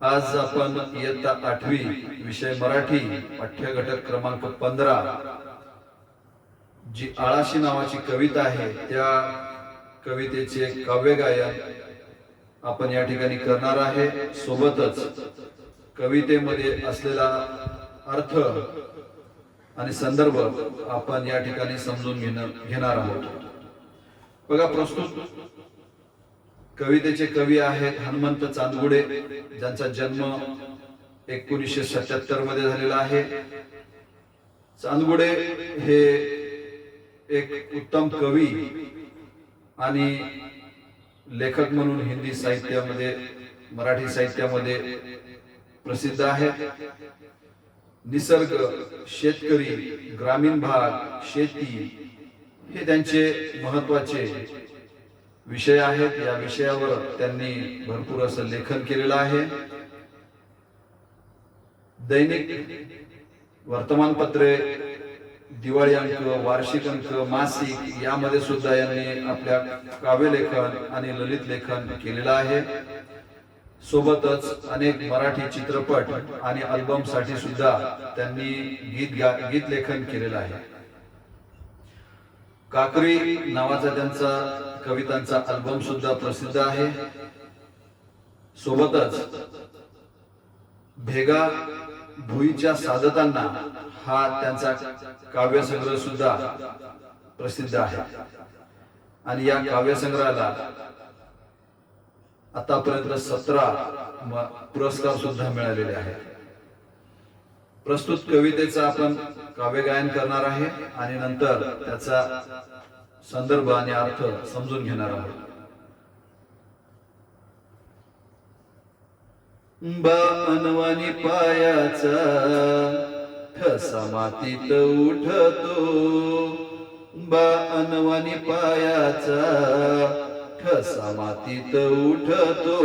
आज आपण इयत्ता आठवी विषय मराठी पाठ्य घटक क्रमांक पंधरा. जी आळाशी नावाची कविता आहे त्या कवितेचे काव्य गायन आपण या ठिकाणी करणार आहे. सोबतच कवितेमध्ये असलेला अर्थ आणि संदर्भ आपण या ठिकाणी समजून घेणार घेणार आहोत. बघा प्रस्तुत कवितेचे कवी आहेत हनुमंत चांदगुडे ज्यांचा जन्म एकोणीसशे सत्याहत्तरमध्ये झालेला आहे. चांदगुडे हे एक उत्तम कवी आणि लेखक म्हणून हिंदी साहित्यामध्ये मराठी साहित्यामध्ये प्रसिद्ध आहेत. निसर्ग शेतकरी ग्रामीण भाग शेती हे त्यांचे महत्त्वाचे विषय आहेत. या विषयावर त्यांनी भरपूर असं लेखन केलेलं आहे. दैनिक वर्तमानपत्रे दिवाळी अंक वार्षिक अंक मासिक यामध्ये सुद्धा यांनी आपल्या काव्यलेखन आणि ललित लेखन केलेलं आहे. सोबतच अनेक मराठी चित्रपट आणि अल्बमसाठी सुद्धा त्यांनी गीत गा- गीत लेखन केलेलं आहे. काकरी नावाचा त्यांचा कवितांचा अल्बम सुद्धा प्रसिद्ध आहे. सोबतच भेगा भुईच्या साधताना हा त्यांचा काव्यसंग्रह सुद्धा प्रसिद्ध आहे. आणि या काव्यसंग्रहाला आतापर्यंत सतरा पुरस्कार सुद्धा मिळालेले आहेत. प्रस्तुत कवितेचा आपण काव्य गायन करणार आहे आणि नंतर त्याचा संदर्भ आणि अर्थ समजून घेणार आहोत. अनवानी पायाचा ठसा मातीत उठतो. बा अनवानी पायाचा ठसा मातीत उठतो.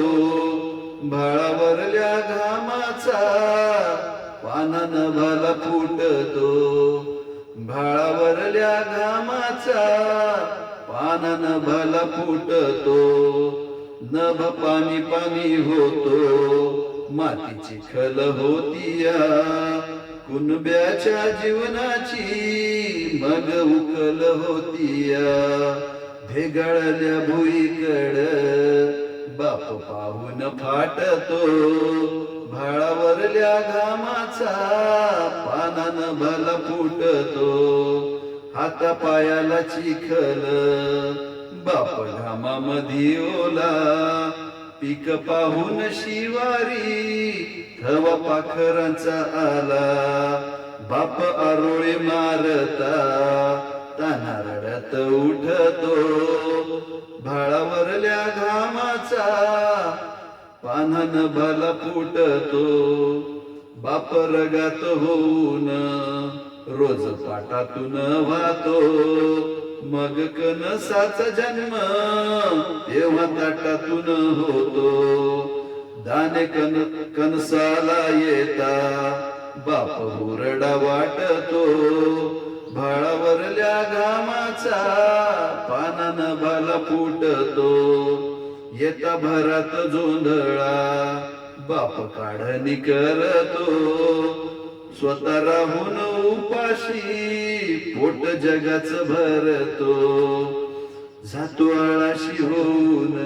भाळावरल्या घामाचा पानान भाला फुटतो. पानान भाला फुटतो. नभ पाणी पाणी होतो. मातीची खल होतीया कुणब्याच्या जीवनाची मग उकल होतीया भेगाळल्या भुईकड बाप पाहून फाटतो. भाळावरल्या घामाचा पानान भला फुटतो. हाता पायाला चिखल बाप घामामध्ये ओला. पीक पाहून शिवारी थवा पाखरांचा आला. बाप आरोळे मारता तानारड्यात उठतो. भाळावरल्या घामाचा पानान भाला फुटतो. बाप रगात होऊन रोज पाटातून वाहतो. मग कनसाचा जन्म तेव्हा ताटातून होतो. दाने कन कणसाला येता बाप हुरडा वाटतो. भाळावरल्या घामाचा पानान भाला फुटतो. येता भरात जोंधळा बाप काढणी करतो. स्वतः राहून उपाशी पोट जगाच भरतो. जातो आळाशी होऊन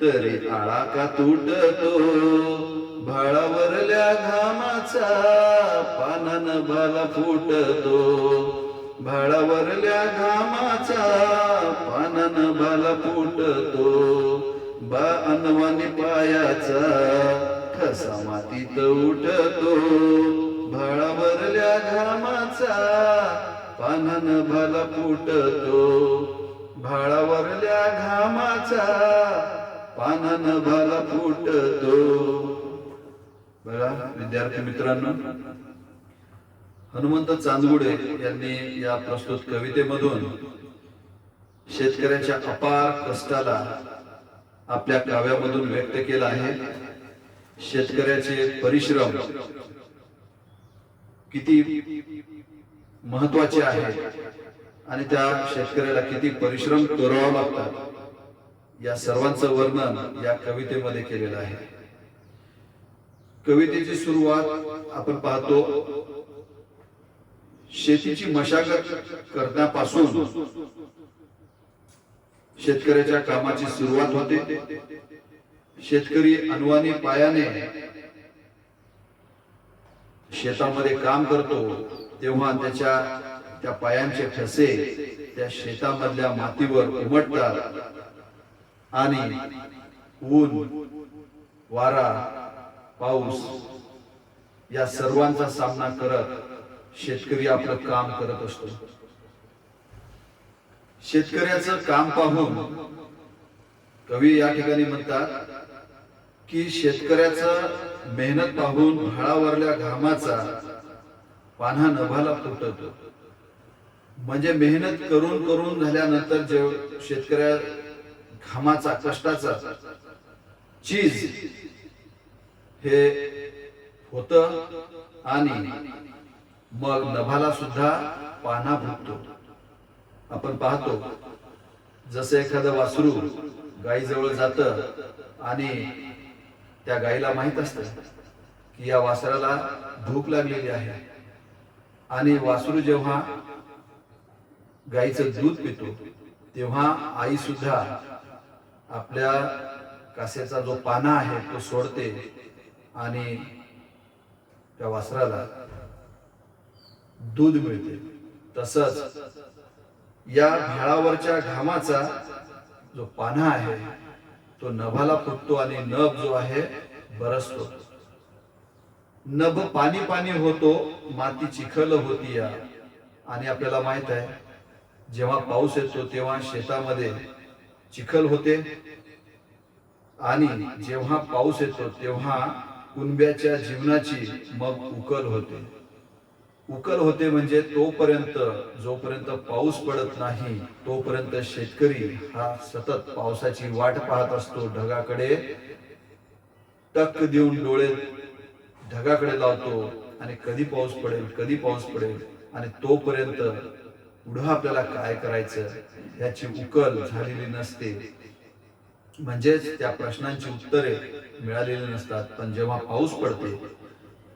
तरी आळा का तुटतो? भाळावरल्या घामाचा पानान भाला फुटतो. भाळावरल्या घामाचा पानान भाला फुटतो. बा अनवानी पायाचा ठसा मातीत उठतो. भाळावरल्या घामाचा पानन भाला फुटतो. भाळावरल्या घामाचा पानन भाला फुटतो. बघा विद्यार्थी मित्रांनो हनुमंत चांदगुडे यांनी या प्रस्तुत कवितेमधून शेतकऱ्याच्या अपार कष्टाला आपल्या काव्यामधून व्यक्त केला आहे. शेतकऱ्याचे परिश्रम किती महत्त्वाचे आहे आणि त्या शेतकऱ्याला किती परिश्रम करावा लागतात या सर्वांचं वर्णन या कवितेमध्ये केलेलं आहे. कवितेची सुरुवात आपण पाहतो शेतीची मशागत करण्यापासून शेतकऱ्याच्या कामाची सुरुवात होते. शेतकरी अनुवानी पायाने शेतामध्ये काम करतो तेव्हा त्याच्या त्या पायांचे ठसे त्या शेतामधल्या मातीवर उमटतात. आणि ऊन वारा पाऊस या सर्वांचा सामना करत शेतकरी आपलं काम करत असतो. शेतकऱ्याचं काम पाहून कवी या ठिकाणी म्हणतात की शेतकऱ्याचं मेहनत पाहून भाळावरल्या घामाचा पान्हा नभाला फुटतो. म्हणजे मेहनत करून करून झाल्यानंतर जे शेतकऱ्या घामाचा कष्टाचा चीज हे होत आणि मग नभाला सुद्धा पाना फुटतो. आपण पाहतो जसं एखादं वासरू गायीजवळ जात आणि त्या गायीला माहीत असत की या वासराला भूक लागलेली आहे. आणि वासरू जेव्हा गाईचं दूध पितो तेव्हा आई सुद्धा आपल्या कासेचा जो पाना आहे तो सोडते आणि त्या वासराला दूध मिळते. तसंच या भाळावरच्या घामाचा जो पाना आहे तो नभाला फुटतो आणि नभ जो आहे बरसतो. नभ पाणी पाणी होतो माती चिखल होती या. आणि आपल्याला माहीत आहे जेव्हा पाऊस येतो तेव्हा शेतामध्ये चिखल होते. आणि जेव्हा पाऊस येतो तेव्हा कुणब्याच्या जीवनाची मग उकल होते. उकल होते म्हणजे तोपर्यंत जोपर्यंत पाऊस पडत नाही तोपर्यंत शेतकरी हा सतत पावसाची वाट पाहत असतो. ढगाकडे टक्क देऊन डोळे ढगाकडे लावतो आणि कधी पाऊस पडेल कधी पाऊस पडेल आणि तोपर्यंत पुढं आपल्याला काय करायचं याची उकल झालेली नसते. म्हणजेच त्या प्रश्नांची उत्तरे मिळालेली नसतात. पण जेव्हा पाऊस पडते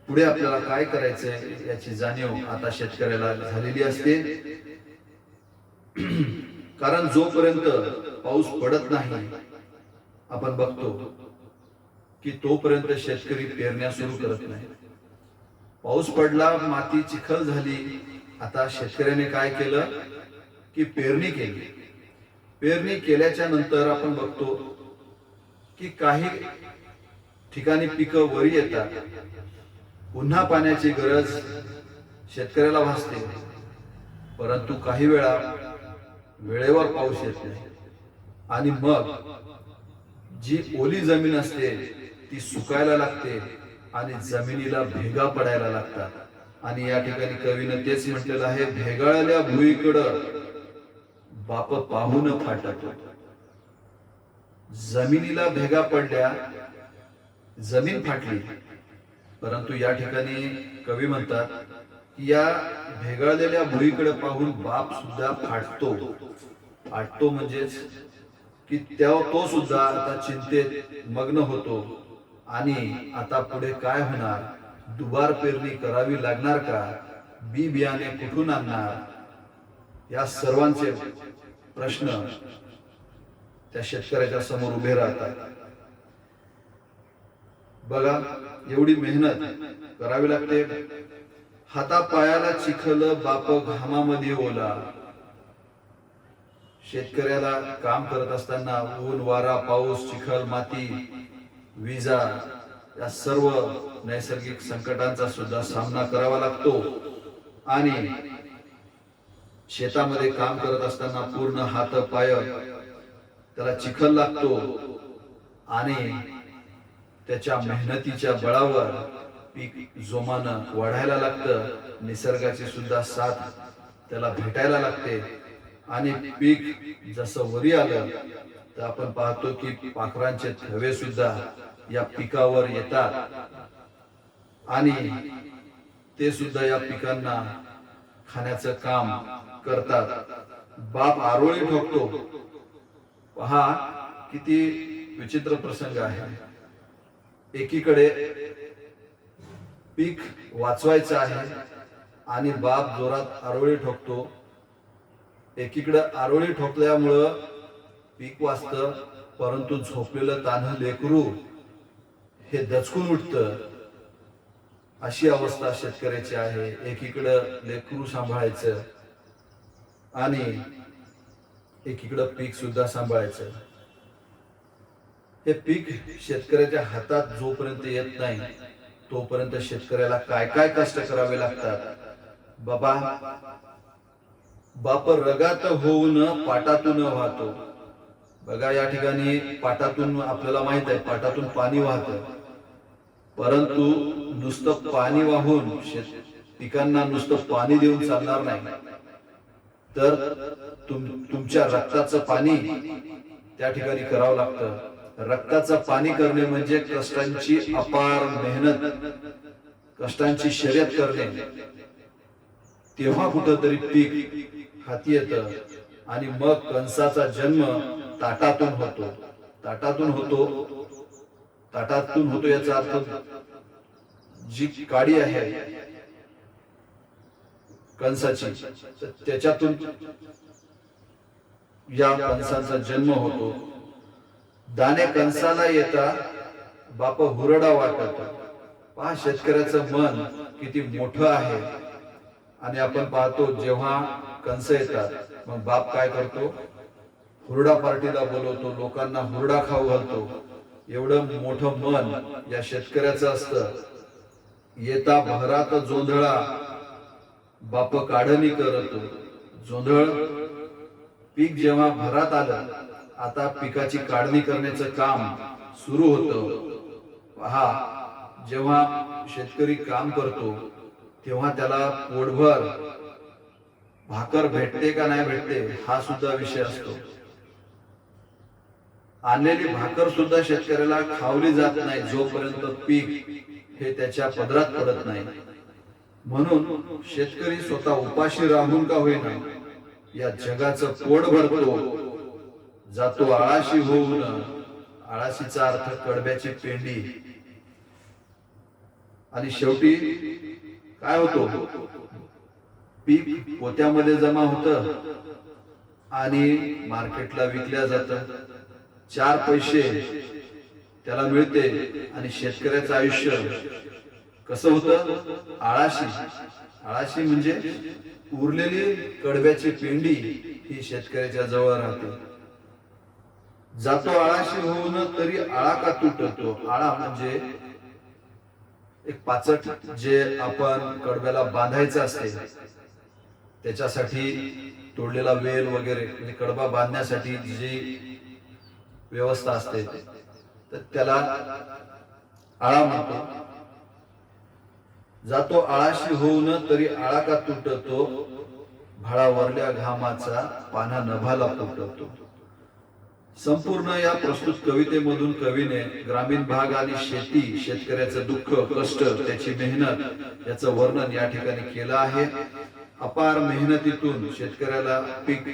पुढे आपल्याला काय करायचंय याची जाणीव आता शेतकऱ्याला झालेली असते. कारण जोपर्यंत पाऊस पडत नाही आपण बघतो की तोपर्यंत शेतकरी पेरण्या सुरू करत नाही. पाऊस पडला माती चिखल झाली आता शेतकऱ्याने काय केलं? की पेरणी केली. पेरणी केल्याच्यानंतर आपण बघतो की काही ठिकाणी पिकं वरी येतात. पुन्हा पाण्याची गरज शेतकऱ्याला भासते. परंतु काही वेळा वेळेवर पाऊस येत नाही. आणि मग जी ओली जमीन असते ती सुकायला लागते आणि जमिनीला भेगा पडायला लागतात. आणि या ठिकाणी कवीनं तेच म्हटलेलं आहे भेगाळल्या भुईकडं बाप पाहून फाटत. जमिनीला भेगा पडल्या जमीन फाटली. परंतु या ठिकाणी कवी म्हणतात की या भेगाळलेल्या भुईकडे पाहून बाप सुद्धा फाटतो. फाटतो म्हणजेच की त्या तो सुद्धा आता चिंतेत मग्न होतो. आणि आता पुढे काय होणार? दुबार पेरणी करावी लागणार का? बी बियाणे कुठून आणणार? या सर्वांचे प्रश्न त्या शेतकऱ्याच्या समोर उभे राहतात. बघा एवढी मेहनत करावी लागते. हाता पायाला चिखल बाप घामामध्ये ओला. शेतकऱ्याला काम करत असताना ऊन वारा पाऊस चिखल माती विजा या सर्व नैसर्गिक संकटांचा सुद्धा सामना करावा लागतो. आणि शेतामध्ये काम करत असताना पूर्ण हात पाय त्याला चिखल लागतो. आणि त्याच्या मेहनतीच्या बळावर पीक जोमानं वाढायला लागतं. निसर्गाची सुद्धा साथ त्याला भेटायला लागते. आणि पीक जसं वरी आलं तर आपण पाहतो की पाखरांचे थवे सुद्धा या पिकावर येतात. आणि ते सुद्धा या पिकांना खाण्याचं काम करतात. बाप आरोळी ठोकतो. पहा किती विचित्र प्रसंग आहे. एकीकडे पीक वाचवायचं आहे आणि बाप जोरात आरोळी ठोकतो. एकीकडं आरोळी ठोकल्यामुळं पीक वाचतं परंतु झोपलेलं तान्ह लेकरू हे दचकून उठतं. अशी अवस्था शेतकऱ्याची आहे. एकीकडं लेकरू सांभाळायचं आणि एकीकडं पीक सुद्धा सांभाळायचं. हे पीक शेतकऱ्याच्या हातात जोपर्यंत येत नाही तोपर्यंत शेतकऱ्याला काय काय कष्ट करावे लागतात? बाबा बाप रगात होऊन पाटातून वाहतो. बघा या ठिकाणी पाटातून आपल्याला माहीत आहे पाटातून पाणी वाहत. परंतु नुसतं पाणी वाहून शेत पिकांना नुसतं पाणी देऊन चालणार नाही. तर तुम तुमच्या रक्ताचं पाणी त्या ठिकाणी करावं लागतं. रक्ताचं पाणी करणे म्हणजे कष्टांची अपार मेहनत कष्टांची शर्यत करणे. तेव्हा कुठंतरी पीक हाती येत आणि मग कंसाचा जन्म ताटातून होतो. ताटातून होतो. ताटातून होतो याचा अर्थ जी काडी आहे कंसाची त्याच्यातून या कंसाचा जन्म होतो. दाणे कणसाला येता बाप हुरडा वाटत. पहा शेतकऱ्याचं मन किती मोठं आहे. आणि आपण पाहतो जेव्हा कंस येतात मग बाप काय करतो? हुरडा पार्टीला बोलवतो लोकांना हुरडा खाऊ घालतो. एवढं मोठं मन या शेतकऱ्याचं असतं. येता भरात जोंधळा बाप काढणी करतो. जोंधळ पीक जेव्हा भरात आलं आता पिकाची काढणी करण्याचं काम सुरू होतं. पहा जेव्हा शेतकरी काम करतो तेव्हा त्याला पोटभर भाकर भेटते का नाही भेटते हा सुद्धा विषय असतो. आणलेली भाकर सुद्धा शेतकऱ्याला खावली जात नाही जोपर्यंत पीक हे त्याच्या पदरात पडत नाही. म्हणून शेतकरी स्वतः उपाशी राहून का होईना या जगाचं पोट भरतो जातो आळाशी होऊन आळाशीचा अर्थ कडब्याची पेंडी. आणि शेवटी काय होतो? पीक पोत्यामध्ये जमा होत आणि मार्केटला विकल्या जात. चार पैसे त्याला मिळते आणि शेतकऱ्याचं आयुष्य कसं होतं? आळाशी. आळाशी म्हणजे उरलेली कडब्याची पेंडी ही शेतकऱ्याच्या जवळ राहते. जातो आळाशी होऊन तरी आळा का तुटतो? आळा म्हणजे एक पाचट जे आपण कडब्याला बांधायचं असते त्याच्यासाठी तोडलेला वेल वगैरे म्हणजे कडबा बांधण्यासाठी जी व्यवस्था असते तर त्याला आळा म्हणतो. जातो आळाशी होऊन तरी आळा का तुटतो? भाळावरल्या घामाचा पाना नभाला फुटतो संपूर्ण या प्रस्तुत कवितेमधून कवीने ग्रामीण भाग आणि शेती शेतकऱ्याचं दुःख कष्ट त्याची मेहनत याचं वर्णन या ठिकाणी केलं आहे. अपार मेहनतीतून शेतकऱ्याला पीक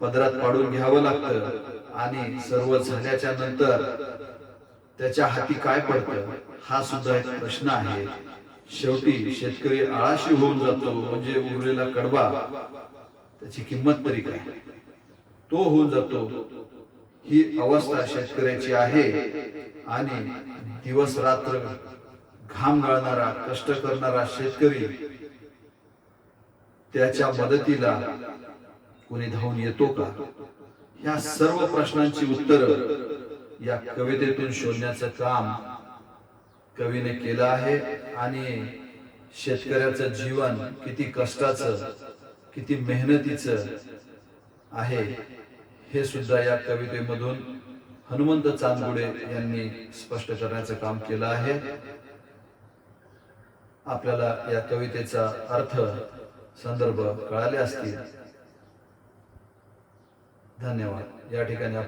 पदरात पाडून घ्यावं लागतं आणि सर्व झाल्याच्यानंतर त्याच्या हाती काय पडतं हा सुद्धा एक प्रश्न आहे. शेवटी शेतकरी आळाशी होऊन जातो म्हणजे उरलेला कडबा त्याची किंमत तरी काय? तो होऊन जातो ही अवस्था शेतकऱ्याची आहे आणि दिवस रात्र घाम गाळणारा कष्ट करणारा शेतकरी त्याच्या मदतीला कोणी धावून येतो का? या सर्व प्रश्नांची उत्तर या कवितेतून शोधण्याचं काम कवीने केलं आहे आणि शेतकऱ्याचं जीवन किती कष्टाचं किती मेहनतीचं आहे हे सुद्धा या कवितेमधून हनुमंत चांदगुडे यांनी स्पष्ट करण्याचं काम केलं आहे. आपल्याला या कवितेचा अर्थ संदर्भ कळाले असतील. धन्यवाद. या ठिकाणी आपण